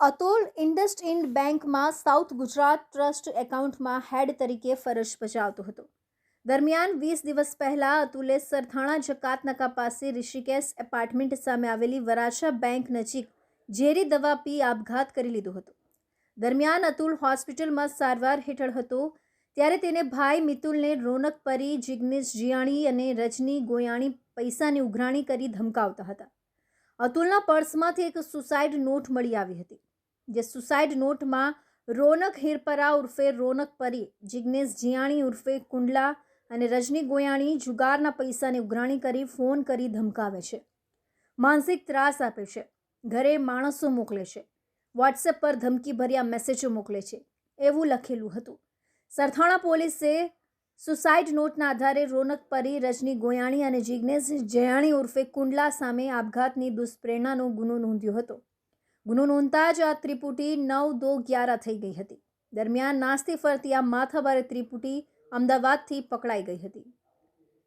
અતુલ ઇન્ડસ્ઇન્ડ બેંકમાં south Gujarat trust એકાઉન્ટમાં હેડ તરીકે ફરજ બજાવતો હતો. દરમિયાન વીસ દિવસ પહેલાં અતુલે સરથાણા જકાતનાકા પાસે ઋષિકેશ એપાર્ટમેન્ટ સામે આવેલી વરાછા બેંક નજીક ઝેરી દવા પી આપઘાત કરી લીધો હતો. દરમિયાન અતુલ હોસ્પિટલમાં સારવાર હેઠળ હતો ત્યારે તેને ભાઈ મિતુલને રોનક પરી, જિગ્નેશ જીયાણી અને રજની ગોયાણી પૈસાની ઉઘરાણી કરી ધમકાવતા હતા. અતુલના પર્સમાંથી એક સુસાઇડ નોટ મળી આવી હતી. જે સુસાઇડ નોટમાં રોનક હિરપરા ઉર્ફે રોનક પરી જિજ્ઞેશ જીયાણી ઉર્ફે કુંડલા અને રજની ગોયાણી જુગારના પૈસાની ઉઘરાણી કરી ફોન કરી ધમકાવે છે. માનસિક ત્રાસ આપે છે. ઘરે માણસો મોકલે છે. વોટ્સએપ પર ધમકીભર્યા મેસેજો મોકલે છે. એવું લખેલું હતું. સરથાણા પોલીસે સુસાઇડ નોટના આધારે રોનક પરી, રજની ગોયાણી અને જિજ્ઞેશ જયાણી ઉર્ફે કુંડલા સામે આપઘાતની દુષ્પ્રેરણાનો ગુનો નોંધ્યો હતો. ગુનો નોંધતા જ આ ત્રિપુટી નવ દો ગ્યારા થઈ ગઈ હતી. દરમિયાન નાસ્તી ફરતી આ માથાભારે ત્રિપુટી અમદાવાદથી પકડાઈ ગઈ હતી.